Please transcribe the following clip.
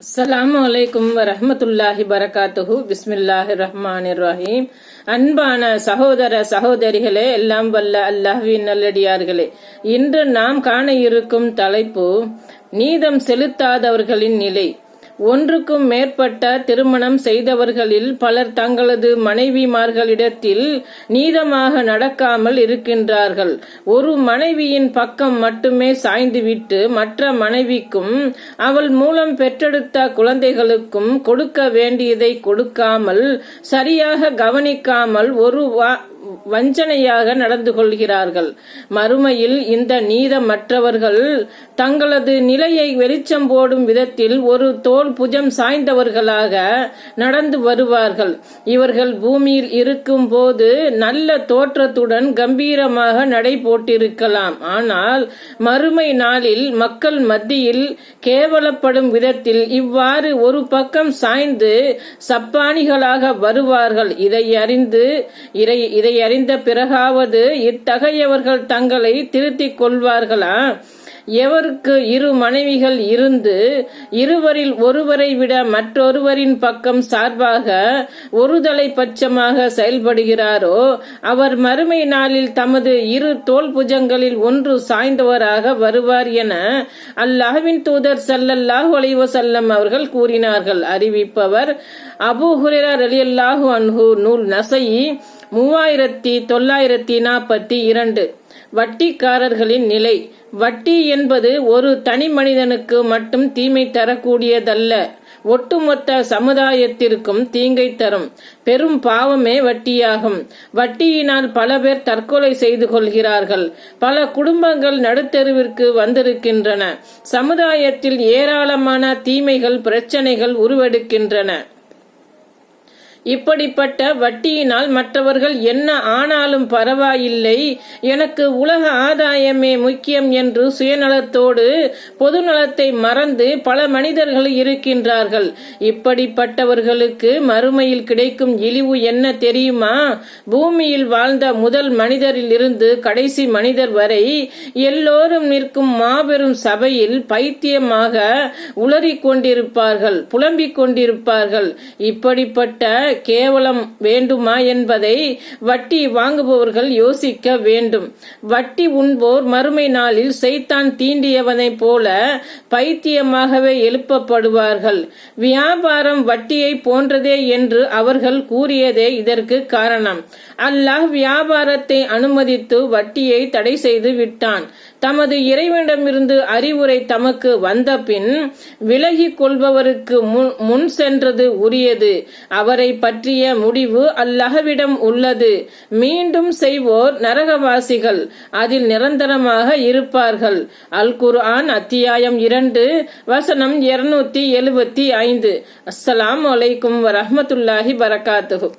அஸ்ஸலாமு அலைக்கும் வரமத்துல்லாஹி பரகாத்துஹு பிஸ்மில்லாஹி ரஹ்மான் ரஹீம் அன்பான சகோதர சகோதரிகளே எல்லாம் வல்ல அல்லாஹ்வின் நல்லடியார்களே. இன்று நாம் காண இருக்கும் தலைப்பு நீதம் செலுத்தாதவர்களின் நிலை. ஒன்றுக்கும் மேற்பட்ட திருமணம் செய்தவர்களில் பலர் தங்களது மனைவிமார்களிடத்தில் நீதமாக நடக்காமல் இருக்கின்றார்கள். ஒரு மனைவியின் பக்கம் மட்டுமே சாய்ந்துவிட்டு மற்ற மனைவிக்கும் அவள் மூலம் பெற்றெடுத்த குழந்தைகளுக்கும் கொடுக்க வேண்டியதை கொடுக்காமல் சரியாக கவனிக்காமல் ஒரு வஞ்சனையாக நடந்து கொள்கிறார்கள். மறுமையில் இந்த நீதமற்றவர்கள் தங்களது நிலையை வெளிச்சம் போடும் விதத்தில் ஒரு தோல் புஜம் சாய்ந்தவர்களாக நடந்து வருவார்கள். இவர்கள் பூமியில் இருக்கும் போது நல்ல தோற்றத்துடன் கம்பீரமாக நடை போட்டிருக்கலாம். ஆனால் மறுமை நாளில் மக்கள் மத்தியில் கேவலப்படும் விதத்தில் இவ்வாறு ஒரு பக்கம் சாய்ந்து சப்பானிகளாக வருவார்கள். இதை அறிந்து இதை அறிந்து பிறகாவது இத்தகையவர்கள் தங்களை திருத்திக் கொள்வார்களா? எவருக்கு இரு மனைவிகள் இருந்து இருவரில் ஒருவரை விட மற்றொருவரின் பக்கம் சார்பாக ஒருதலை பட்சமாக செயல்படுகிறாரோ அவர் மறுமை நாளில் தமது இரு தோல் புஜங்களில் ஒன்று சாய்ந்தவராக வருவார் என அல்லாஹ்வின் தூதர் சல்லல்லாஹு அலைவசல்லம் அவர்கள் கூறினார்கள். அறிவிப்பவர் அபு ஹுரேரா அலியல்லாஹு அன்ஹு நூல் நசை மூவாயிரத்தி தொள்ளாயிரத்தி நாற்பத்தி இரண்டு. வட்டிக்காரர்களின் நிலை. வட்டி என்பது ஒரு தனி மனிதனுக்கு மட்டும் தீமை தரக்கூடியதல்ல. ஒட்டுமொத்த சமுதாயத்திற்கும் தீங்கை தரும். பெரும் பாவமே வட்டியாகும். வட்டியினால் பல பேர் தற்கொலை செய்து கொள்கிறார்கள். பல குடும்பங்கள் நடுத்தருவிற்கு வந்திருக்கின்றன. சமுதாயத்தில் ஏராளமான தீமைகள் பிரச்சனைகள் உருவெடுக்கின்றன. இப்படிப்பட்ட வட்டியினால் மற்றவர்கள் என்ன ஆனாலும் பரவாயில்லை. எனக்கு உலக ஆதாயமே முக்கியம் என்று சுயநலத்தோடு பொது நலத்தை மறந்து பல மனிதர்கள் இருக்கின்றார்கள். இப்படிப்பட்டவர்களுக்கு மறுமையில் கிடைக்கும் இழிவு என்ன தெரியுமா? பூமியில் வாழ்ந்த முதல் மனிதரில் இருந்து கடைசி மனிதர் வரை எல்லோரும் நிற்கும் மாபெரும் சபையில் பைத்தியமாக உளறிக் கொண்டிருப்பார்கள் புலம்பிக் கொண்டிருப்பார்கள் இப்படிப்பட்ட கேவலம் வேண்டுமா என்பதை வட்டி வாங்குபவர்கள் யோசிக்க வேண்டும். வட்டி உண்போர் மறுமை நாளில் செய்தான் தீண்டியவனைப் போல பைத்தியமாகவே எழுப்பப்படுவார்கள். வியாபாரம் வட்டியை போன்றதே என்று அவர்கள் கூறியதே இதற்கு காரணம். அல்லாஹ் வியாபாரத்தை அனுமதித்து வட்டியை தடை செய்து விட்டான். தமது இறைவனிடமிருந்து அறிவுரை தமக்கு வந்த பின் விலகிக் கொள்பவருக்கு முன் சென்றது உரியது. அவரை பற்றிய முடிவு அல்லாஹ்விடம் உள்ளது. மீண்டும் செய்வோர் நரகவாசிகள். அதில் நிரந்தரமாக இருப்பார்கள். அல் குர்ஆன் அத்தியாயம் இரண்டு வசனம் இருநூத்தி எழுபத்தி ஐந்து. அஸ்ஸலாம் வலைக்கும் வரமத்துல்லாஹி வரகாத்துகு